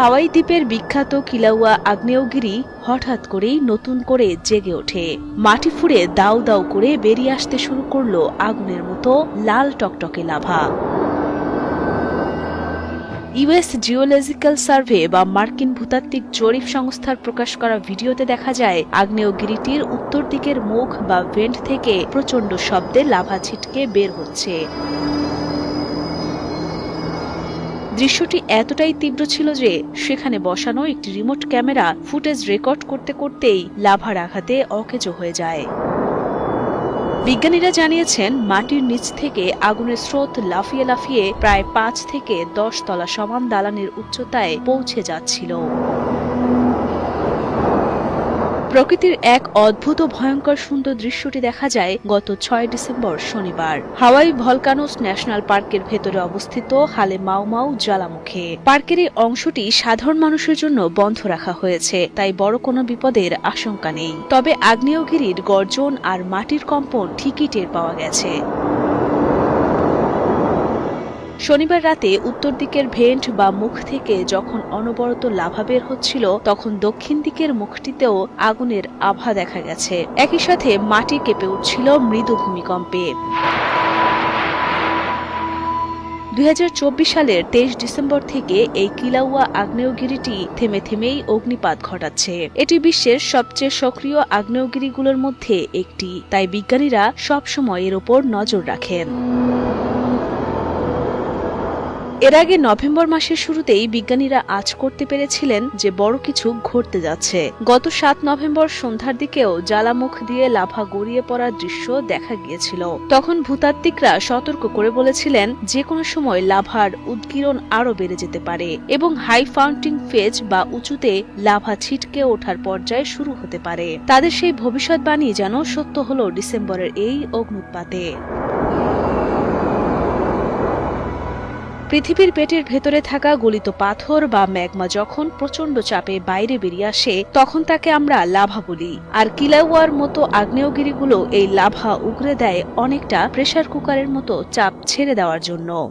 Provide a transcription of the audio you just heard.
হাওয়াই দ্বীপের বিখ্যাত কিলাউয়া আগ্নেয়গিরি হঠাৎ করেই নতুন করে জেগে ওঠে। মাটি ফুঁড়ে দাউ দাউ করে বেরিয়ে আসতে শুরু করল আগুনের মতো লাল টকটকে লাভা। ইউএস জিওলজিক্যাল সার্ভে বা মার্কিন ভূতাত্ত্বিক জরিপ সংস্থার প্রকাশ করা ভিডিওতে দেখা যায়, আগ্নেয়গিরিটির উত্তর দিকের মুখ বা ভেন্ট থেকে প্রচণ্ড শব্দে লাভা ছিটকে বের হচ্ছে। দৃশ্যটি এতটাই তীব্র ছিল যে সেখানে বসানো একটি রিমোট ক্যামেরা ফুটেজ রেকর্ড করতে করতেই লাভার আঘাতে অকেজো হয়ে যায়। বিজ্ঞানীরা জানিয়েছেন, মাটির নিচ থেকে আগুনের স্রোত লাফিয়ে লাফিয়ে প্রায় পাঁচ থেকে দশ তলা সমান দালানের উচ্চতায় পৌঁছে যাচ্ছিল। প্রকৃতির এক অদ্ভুত ভয়ঙ্কর সুন্দর দৃশ্যটি দেখা যায় গত ছয় ডিসেম্বর শনিবার। হাওয়াই ভলকানোস ন্যাশনাল পার্কের ভেতরে অবস্থিত হালে মাও মাউমাউ জ্বালামুখে। পার্কের এই অংশটি সাধারণ মানুষের জন্য বন্ধ রাখা হয়েছে, তাই বড় কোনো বিপদের আশঙ্কা নেই। তবে আগ্নেয়গিরির গর্জন আর মাটির কম্পন ঠিকই টের পাওয়া গেছে। শনিবার রাতে উত্তর দিকের ভেন্ট বা মুখ থেকে যখন অনবরত লাভা বের হচ্ছিল, তখন দক্ষিণ দিকের মুখটিতেও আগুনের আভা দেখা গেছে। একই সাথে মাটি কেঁপে উঠছিল মৃদু ভূমিকম্পে। দুই হাজার চব্বিশ সালের তেইশ ডিসেম্বর থেকে এই কিলাউয়া আগ্নেয়গিরিটি থেমে থেমেই অগ্নিপাত ঘটাচ্ছে। এটি বিশ্বের সবচেয়ে সক্রিয় আগ্নেয়গিরিগুলোর মধ্যে একটি। তাই বিজ্ঞানীরা সবসময় এর ওপর নজর রাখেন। এর আগে নভেম্বর মাসের শুরুতেই বিজ্ঞানীরা আজ করতে পেরেছিলেন যে বড় কিছু ঘটতে যাচ্ছে। গত সাত নভেম্বর সন্ধ্যার দিকেও জ্বালামুখ দিয়ে লাভা গড়িয়ে পড়ার দৃশ্য দেখা গিয়েছিল। তখন ভূতাত্ত্বিকরা সতর্ক করে বলেছিলেন, যে কোনো সময় লাভার উদ্গীরণ আরও বেড়ে যেতে পারে এবং হাই ফাউন্টিং ফেজ বা উঁচুতে লাভা ছিটকে ওঠার পর্যায়ে শুরু হতে পারে। তাদের সেই ভবিষ্যৎবাণী যেন সত্য হল ডিসেম্বরের এই অগ্নুৎপাতে পৃথিবীর পেটের ভেতরে থাকা গলিত পাথর বা ম্যাগমা যখন প্রচণ্ড চাপে বাইরে বেরিয়ে আসে, তখন তাকে আমরা লাভা বলি। আর কিলাওয়ার মতো আগ্নেয়গিরিগুলো এই লাভা উগরে দেয় অনেকটা প্রেশার কুকারের মতো চাপ ছেড়ে দেওয়ার জন্য।